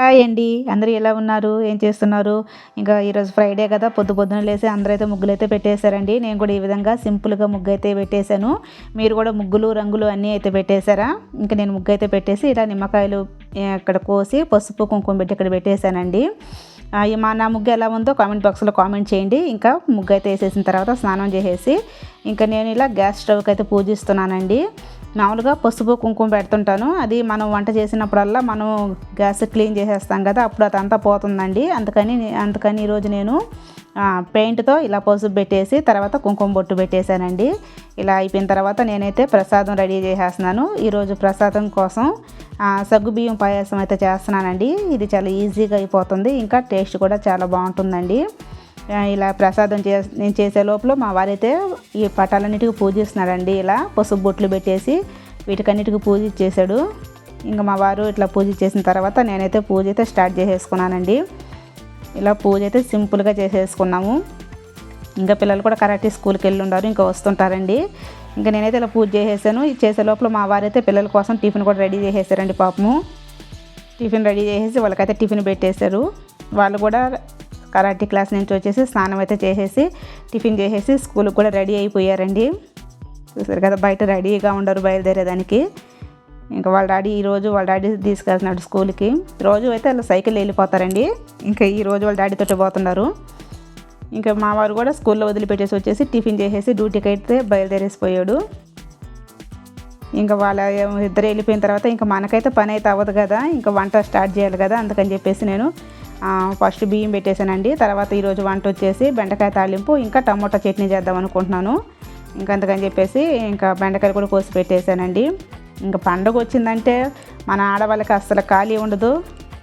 Hi అండి. అందరూ ఎలా ఉన్నారు? ఏం చేస్తున్నారు? ఇంకా ఈరోజు ఫ్రైడే కదా పొద్దు పొద్దున లేసి అందరూ అయితే ముగ్గులు అయితే పెట్టేశారండి. నేను కూడా ఈ విధంగా సింపుల్గా ముగ్గు అయితే పెట్టేశాను. మీరు కూడా ముగ్గులు రంగులు అన్నీ అయితే పెట్టేశారా? ఇంకా నేను ముగ్గు అయితే పెట్టేసి ఇలా నిమ్మకాయలు ఇక్కడ కోసి పసుపు కుంకుమ పెట్టి ఇక్కడ పెట్టేశానండి. మా నా ముగ్గు ఎలా ఉందో కామెంట్ బాక్స్లో కామెంట్ చేయండి. ఇంకా ముగ్గు అయితే వేసేసిన తర్వాత స్నానం చేసేసి ఇంకా నేను ఇలా గ్యాస్ స్టవ్కి అయితే పూజిస్తున్నానండి. మామూలుగా పసుపు కుంకుమ పెడుతుంటాను. అది మనం వంట చేసినప్పుడల్లా మనం గ్యాస్ క్లీన్ చేసేస్తాం కదా అప్పుడు అదంతా పోతుందండి. అందుకని అందుకని ఈరోజు నేను పెయింట్తో ఇలా పసుపు పెట్టేసి తర్వాత కుంకుమ బొట్టు పెట్టేశానండి. ఇలా అయిపోయిన తర్వాత నేనైతే ప్రసాదం రెడీ చేసేస్తున్నాను. ఈరోజు ప్రసాదం కోసం సగ్గు బియ్యం పాయసం అయితే చేస్తున్నానండి. ఇది చాలా ఈజీగా అయిపోతుంది. ఇంకా టేస్ట్ కూడా చాలా బాగుంటుందండి. ఇలా ప్రసాదం చే నేను చేసే లోపల మా వారైతే ఈ పటాలన్నిటికీ పూజిస్తున్నాడండి ఇలా పసుపు బొట్లు పెట్టేసి వీటికన్నిటికీ పూజ చేశాడు. ఇంకా మా వారు ఇట్లా పూజ చేసిన తర్వాత నేనైతే పూజ అయితే స్టార్ట్ చేసేసుకున్నానండి. ఇలా పూజ అయితే సింపుల్గా చేసేసుకున్నాము. ఇంకా పిల్లలు కూడా కరెక్ట్ స్కూల్కి వెళ్ళి ఉన్నారు ఇంకా వస్తుంటారండి. ఇంకా నేనైతే ఇలా పూజ చేసేసాను. చేసే లోపల మా వారైతే పిల్లల కోసం టిఫిన్ కూడా రెడీ చేసేసారండి పాపము. టిఫిన్ రెడీ చేసేసి వాళ్ళకైతే టిఫిన్ పెట్టేశారు. వాళ్ళు కూడా కరాటే క్లాస్ నుంచి వచ్చేసి స్నానం అయితే చేసేసి టిఫిన్ చేసేసి స్కూల్కి కూడా రెడీ అయిపోయారండి. చూసారు కదా బయట రెడీగా ఉండరు బయలుదేరేదానికి. ఇంకా వాళ్ళ డాడీ ఈరోజు వాళ్ళ డాడీ తీసుకెళ్తున్నాడు స్కూల్కి. రోజు అయితే వాళ్ళు సైకిల్ వెళ్ళిపోతారండి. ఇంకా ఈ రోజు వాళ్ళ డాడీతో పోతున్నారు. ఇంకా మా వారు కూడా స్కూల్లో వదిలిపెట్టేసి వచ్చేసి టిఫిన్ చేసేసి డ్యూటీకి అయితే బయలుదేరేసిపోయాడు. ఇంకా వాళ్ళ ఇద్దరు వెళ్ళిపోయిన తర్వాత ఇంకా మనకైతే పని అయితే అవ్వదు కదా ఇంకా వంట స్టార్ట్ చేయాలి కదా అందుకని చెప్పేసి నేను ఫస్ట్ బియ్యం పెట్టేశానండి. తర్వాత ఈరోజు వంట వచ్చేసి బెండకాయ తాలింపు ఇంకా టమోటా చట్నీ చేద్దాం అనుకుంటున్నాను. ఇంకా అందుకని చెప్పేసి ఇంకా బెండకాయలు కూడా కోసి పెట్టేశానండి. ఇంకా పండుగ వచ్చిందంటే మన ఆడవాళ్ళకి అస్సలు ఖాళీ ఉండదు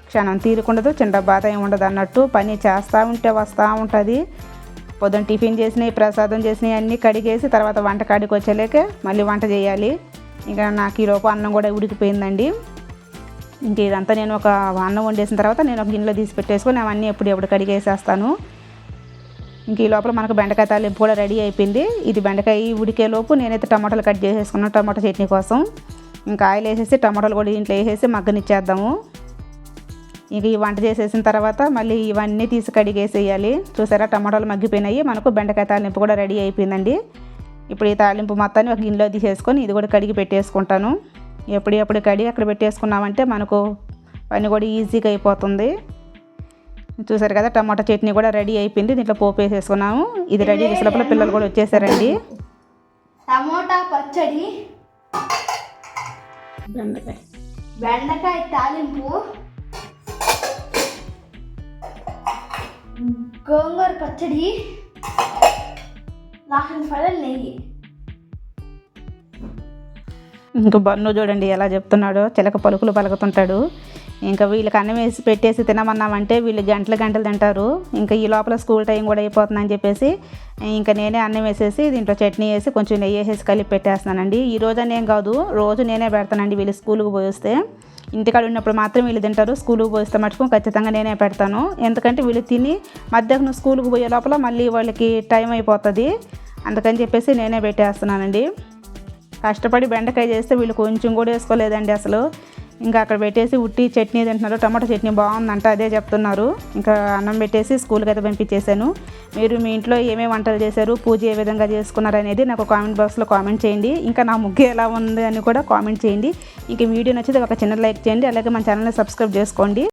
క్షణం తీరుకుండదు చిన్న బాధ ఏమి ఉండదు అన్నట్టు పని చేస్తూ ఉంటే వస్తూ ఉంటుంది. పొద్దున టిఫిన్ చేసినవి ప్రసాదం చేసినవి అన్నీ కడిగేసి తర్వాత వంట కాడికి వచ్చేలేక మళ్ళీ వంట చేయాలి. ఇంకా నాకు ఈలోపు అన్నం కూడా ఉడికిపోయిందండి. ఇంక ఇదంతా నేను ఒక అన్నం వండేసిన తర్వాత నేను ఒక గిన్నెలో తీసి పెట్టేసుకొని అవన్నీ ఎప్పుడు ఎప్పుడు కడిగేసేస్తాను. ఇంక ఈ లోపల మనకు బెండకాయ తాలింపు కూడా రెడీ అయిపోయింది. ఇది బెండకాయ ఉడికే లోపు నేనైతే టమాటాలు కట్ చేసేసుకున్నాను టమాటా చట్నీ కోసం. ఇంకా ఆయిల్ వేసేసి టమాటాలు కూడా ఇంట్లో వేసేసి మగ్గనిచ్చేద్దాము. ఇంక ఈ వంట చేసేసిన తర్వాత మళ్ళీ ఇవన్నీ తీసి కడిగేసేయాలి. చూసారా టమాటాలు మగ్గిపోయినాయి. మనకు బెండకాయ తాలింపు కూడా రెడీ అయిపోయిందండి. ఇప్పుడు ఈ తాలింపు మొత్తాన్ని ఒక గిన్నెలో తీసేసుకొని ఇది కూడా కడిగి పెట్టేసుకుంటాను. ఎప్పుడు కడి అక్కడ పెట్టేసుకున్నామంటే మనకు పని కూడా ఈజీగా అయిపోతుంది. చూసారు కదా టమాటా చట్నీ కూడా రెడీ అయిపోయింది. దీంట్లో పోపు వేసేసుకున్నాము. ఇది రెడీ చేసే లోపల పిల్లలు కూడా వచ్చేసారండి. టమోటా పచ్చడి బెండకాయ. బెండకాయ తాలింపు గోంగూర పచ్చడి నెయ్యి. ఇంకా బన్ను చూడండి ఎలా చెప్తున్నాడో. చిలక పలుకులు పలుకుతుంటాడు. ఇంకా వీళ్ళకి అన్నం వేసి పెట్టేసి తినమన్నామంటే వీళ్ళు గంటలు గంటలు తింటారు. ఇంకా ఈ లోపల స్కూల్ టైం కూడా అయిపోతుందని చెప్పేసి ఇంకా నేనే అన్నం వేసేసి దీంట్లో చట్నీ వేసి కొంచెం నెయ్యి వేసేసి కలిపి పెట్టేస్తున్నానండి. ఈ రోజు అనేం కాదు రోజు నేనే పెడతానండి వీళ్ళు స్కూల్కి పోయిస్తే ఇంటికాడ ఉన్నప్పుడు మాత్రం వీళ్ళు తింటారు స్కూల్కి పోయిస్తే మటుకు ఖచ్చితంగా నేనే పెడతాను. ఎందుకంటే వీళ్ళు తిని మధ్యాహ్నం స్కూల్కి పోయే లోపల మళ్ళీ వాళ్ళకి టైం అయిపోతుంది. అందుకని చెప్పేసి నేనే పెట్టేస్తున్నానండి. కష్టపడి బెండకాయ చేస్తే వీళ్ళు కొంచెం కూడా వేసుకోలేదండి అసలు. ఇంకా అక్కడ పెట్టేసి ఉట్టి చట్నీ తింటున్నారు. టమాటో చట్నీ బాగుందంట అదే చెప్తున్నారు. ఇంకా అన్నం పెట్టేసి స్కూల్కి అయితే పంపించేశాను. మీరు మీ ఇంట్లో ఏమేమి వంటలు చేశారు పూజ ఏ విధంగా చేసుకున్నారు అనేది నాకు కామెంట్ బాక్స్లో కామెంట్ చేయండి. ఇంకా నా ముగ్గు ఎలా ఉంది అని కూడా కామెంట్ చేయండి. ఇంక వీడియో నచ్చితే ఒక చిన్న లైక్ చేయండి. అలాగే మన ఛానల్ని సబ్స్క్రైబ్ చేసుకోండి.